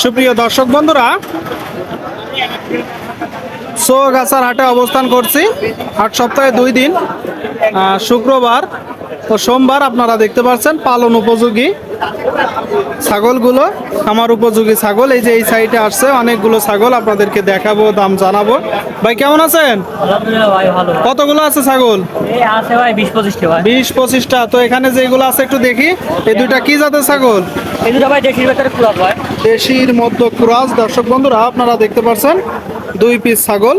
সুপ্রিয় দর্শক বন্ধুরা সোগাছার হাটে অবস্থান করছি। হাট সপ্তাহে দুই দিন শুক্রবার ও সোমবার আপনারা দেখতে পাচ্ছেন পালন উপযোগী ছাগলগুলো আমার উপযোগী ছাগল। এই যে এই সাইডে আসছে অনেকগুলো ছাগল আপনাদেরকে দেখাবো দাম জানাব। ভাই কেমন আছেন? কতগুলো আছে ছাগল? বিশ পঁচিশটি তো এখানে যেগুলো আছে একটু দেখি। এই দুইটা কি জাতের ছাগল? এই দুটো ভেতরে ভাই। দেশির মধ্য কুরাজ। দর্শক বন্ধুরা আপনারা দেখতে পাচ্ছেন দুই পিস ছাগল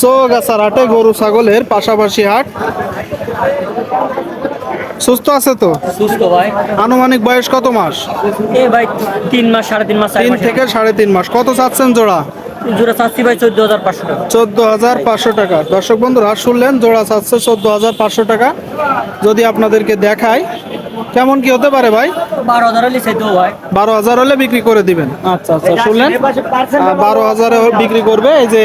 চৌগাছার হাটে গরু ছাগলের পাশাপাশি হাট। সুস্থ আছে তো? সুস্থ ভাই। আনুমানিক বয়স কত মাস? এই ভাই তিন মাস সাড়ে তিন মাস তিন থেকে সাড়ে তিন মাস। কত চাচ্ছেন জোড়া? জোড়া চাচ্ছি ভাই চোদ্দ হাজার পাঁচশো টাকা। চোদ্দ হাজার পাঁচশো টাকা। দর্শক বন্ধুরা শুনলেন জোড়া চাচ্ছে চোদ্দ হাজার পাঁচশো টাকা। যদি আপনাদেরকে দেখায় কেমন কি হতে পারে ভাই? বারো হাজার হলে ভাই বারো হাজার হলে বিক্রি করে দিবেন। আচ্ছা আচ্ছা শুনলেন? বারো হাজারে বিক্রি করবে এই যে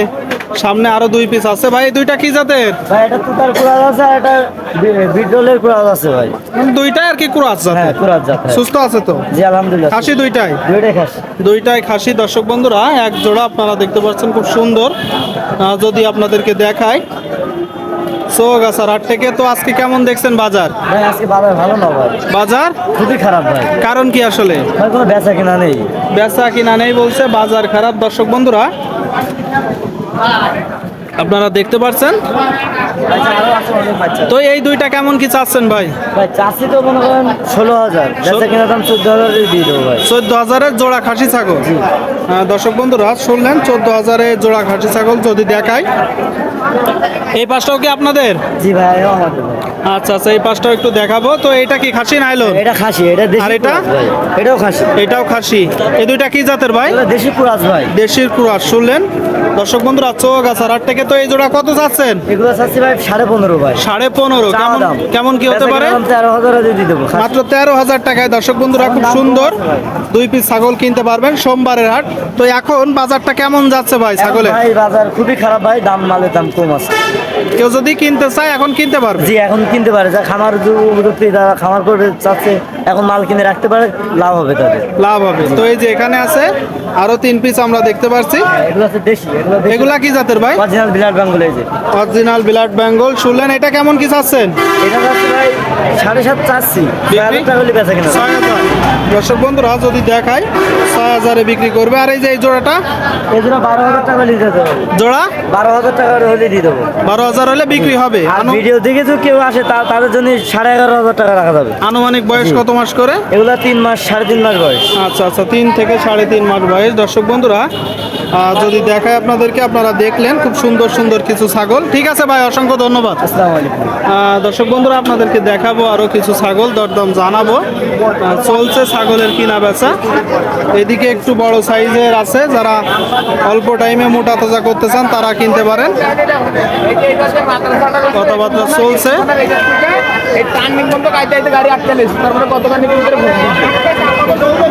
সামনে আরও দুই পিস আছে। ভাই দুইটা কি জাতের? ভাই এটা তুতার কুড়াল আছে আর এটা বিটলের কুড়াল আছে ভাই। উম, দুইটাই আর কি কুরাস হ্যাঁ জাত হ্যাঁ। সুস্থ আছে তো? জি আলহামদুলিল্লাহ। খাসি দুইটাই? দুইটাই খাসি। দুইটাই খাসি। দর্শক বন্ধুরা এক জোড়া আপনারা দেখতে পাচ্ছেন খুব সুন্দর। যদি আপনাদেরকে দেখায় সোগাছার হাট থেকে তো আজকে কেমন দেখছেন বাজার? ভাই আজকে বাজার ভালো না ভাই? বাজার? খুবই খারাপ ভাই। কারণ কি আসলে? ভাই কোনো বেচা কিনা নেই। বেচা কিনা নেই বলছে বাজার খারাপ। দর্শক বন্ধুরা আপনারা দেখতে পাচ্ছেন তো এই দুইটা কেমন কি চাচ্ছেন ভাই? ভাই চাষি তো মনে করেন ষোলো হাজার। বেচা কিনা দাম চোদ্দ হাজার দিয়ে দেবো ভাই। চোদ্দ হাজারের জোড়া খাসি ছাগল। আহ, দর্শক বন্ধুরা শুনলেন চোদ্দ হাজারের জোড়া খাসি ছাগল যদি দেখায় এই পাশটাও কি আপনাদের? জি ভাই আমাদের। ভাই। আচ্ছা আচ্ছা এই পাশটাও একটু দেখাবো। তো এটা কি খাসি নাইলো এটা খাসি এটা দেশি আর এটা? এটাও খাসি। এটাও খাসি। এই দুইটা কি জাতের ভাই? দেশি কুরাস ভাই। দেশির কুরাস শুনলেন? দর্শক বন্ধুরা চৌগাছার হাট থেকে তো এই জোড়া কত চাচ্ছেন এগুলো চাচ্ছি ভাই সাড়ে পনেরো ভাই। সাড়ে পনেরো। কেমন। কেমন কি হতে পারে? তেরো হাজার দিয়ে দেবো মাত্র তেরো হাজার টাকায়। দর্শক বন্ধুরা খুব সুন্দর। দুই পিস ছাগল কিনতে পারবেন সোমবারের হাট। তো এখন বাজারটা কেমন যাচ্ছে ভাই ছাগলের? ভাই বাজার খুবই খারাপ ভাই দাম মালের দাম কম আছে। কেউ যদি কিনতে চায় এখন কিনতে পারবে। জি এখন কিনতে পারে, যা খামার উপযুক্তি তারা খামার করবে চাচ্ছে, এখন মাল কিনে রাখতে পারে, লাভ হবে তাদের। লাভ হবে। তো এই যে এখানে আছে আরও তিন পিস আমরা দেখতে পাচ্ছি এগুলো কি জাতের ভাই? অরিজিনাল বিলাট বেঙ্গল এই যে। Original Bengal. শুনলেন এটা কেমন কি চাচ্ছেন? এটা ভাই সাড়ে সাত চাচ্ছি। দর্শক বন্ধুরা যদি দেখায় ছয় হাজারে বিক্রি করবে। আর এই যে এই জোড়াটা? এই বারো হাজার টাকা দেবো জোড়া? বারো হাজার টাকা হলে দিয়ে দেবো। বারো হাজার হলে বিক্রি হবে। আর ভিডিও দেখে কেউ আসে তাদের জন্য সাড়ে এগারো হাজার টাকা রাখা যাবে। আনুমানিক বয়স কত মাস করে? এগুলো তিন মাস সাড়ে তিন মাস বয়স। আচ্ছা আচ্ছা তিন থেকে সাড়ে তিন মাস বয়স। দর্শক বন্ধুরা যদি দেখায় আপনাদেরকে আপনারা দেখলেন খুব সুন্দর সুন্দর কিছু ছাগল। ঠিক আছে ভাই অসংখ্য ধন্যবাদ। দর্শক বন্ধুরা আপনাদেরকে দেখাবো আরও কিছু ছাগল দরদম জানাব। চলছে ছাগলের কিনা বেচা এদিকে একটু বড় সাইজের আছে যারা অল্প টাইমে মোটা তাজা করতে চান তারা কিনতে পারেন। কথাবার্তা চলছে। গাড়ি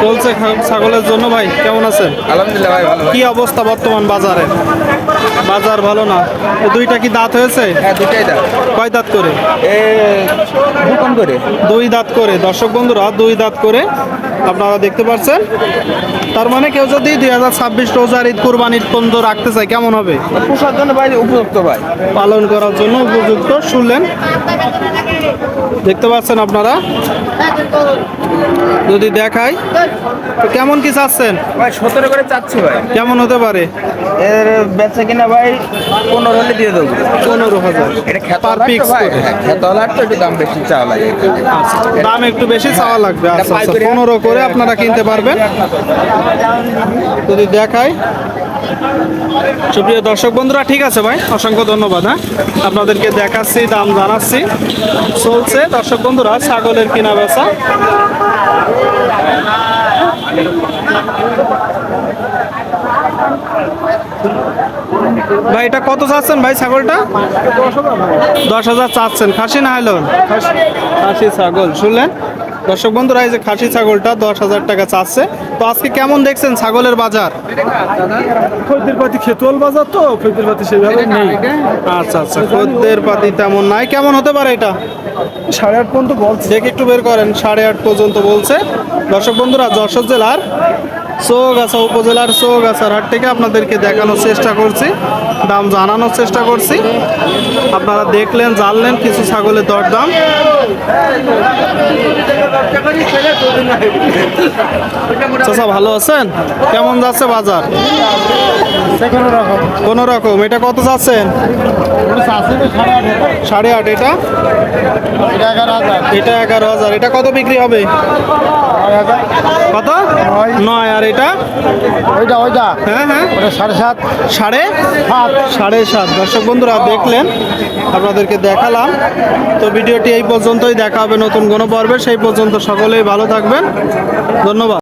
চলছে ছাগলের জন্য ভাই কেমন আছেন? আলহামদুলিল্লাহ ভাই ভালো কি অবস্থা বর্তমান বাজারে? বাজার ভালো না? দুইটা কি দাঁত হয়েছে? হ্যাঁ কয় দাঁত করে? দুই দাঁত করে। দর্শক বন্ধুরা দুই দাঁত করে আপনারা দেখতে পাচ্ছেন। তার মানে কেউ যদি দুই হাজার ছাব্বিশ রোজার ঈদ কুরবানির পর্যন্ত রাখতে চায় কেমন হবে? পোষার জন্য ভাই উপযুক্ত ভাই। পালন করার জন্য উপযুক্ত শুনলেন? দেখতে পাচ্ছেন আপনারা? যদি দেখাই তো কেমন কি চাচ্ছেন? ভাই সতেরো করে চাচ্ছি ভাই। কেমন হতে পারে? এর বেচা কিনা ভাই পনেরো হলে দিয়ে দেবো। পনেরো হাজার। এটা খেত Per piece ভাই? করে। হ্যাঁ তো একটু দাম বেশি চাওয়া লাগে দাম একটু বেশি চাওয়া লাগবে। আচ্ছা আচ্ছা পনেরো করে আপনারা কিনতে পারবেন। যদি দেখাই সুপ্রিয় দর্শক বন্ধুরা, ঠিক আছে ভাই? অসংখ্য ধন্যবাদ হ্যাঁ? আপনাদেরকে দেখাচ্ছি, দাম জানাচ্ছি। চলছে, দর্শক বন্ধুরা, ছাগলের কিনা বেচা। ভাই, এটা কত চাচ্ছেন ভাই ছাগলটা? দশ হাজার চাচ্ছেন। খাসি না হলো খাসি, ছাগল। শুনলেন? দর্শক বন্ধুরা এই যে খাসি ছাগলটা দশ হাজার টাকা চাচ্ছে। তো আজকে কেমন দেখছেন ছাগলের বাজার? খদ্দের পাতি খেতুয়াল বাজার তো খদ্দের পাতি সেভাবে নেই। আচ্ছা আচ্ছা খদ্দের পাতি তেমন নাই। কেমন হতে পারে এটা? সাড়ে আট পর্যন্ত বলছে। দেখে একটু বের করেন সাড়ে আট পর্যন্ত বলছে। দর্শক বন্ধুরা যশোর জেলার চৌগাছা উপজেলার চৌগাছার হাট থেকে আপনাদেরকে দেখানোর চেষ্টা করছি, দাম জানানোর চেষ্টা করছি। আপনারা দেখলেন, জানলেন, কিছু ছাগলের দরদাম। চাচা, ভালো আছেন? কেমন যাচ্ছে বাজার? কোনো রকম এটা কত যাচ্ছেন? সাড়ে আট, এটা? এটা এগারো হাজার। এটা কত বিক্রি হবে? কত? নয়, আর এটা? ওইটা ওইটা হ্যাঁ হ্যাঁ। সাড়ে? সাত সাড়ে সাত। সাড়ে সাত দর্শক বন্ধুরা, দেখলেন, আপনাদেরকে দেখালাম। তো ভিডিওটি এই পর্যন্তই। দেখা হবে নতুন কোনো পর্বে। সেই পর্যন্ত সকলেই ভালো থাকবেন। ধন্যবাদ।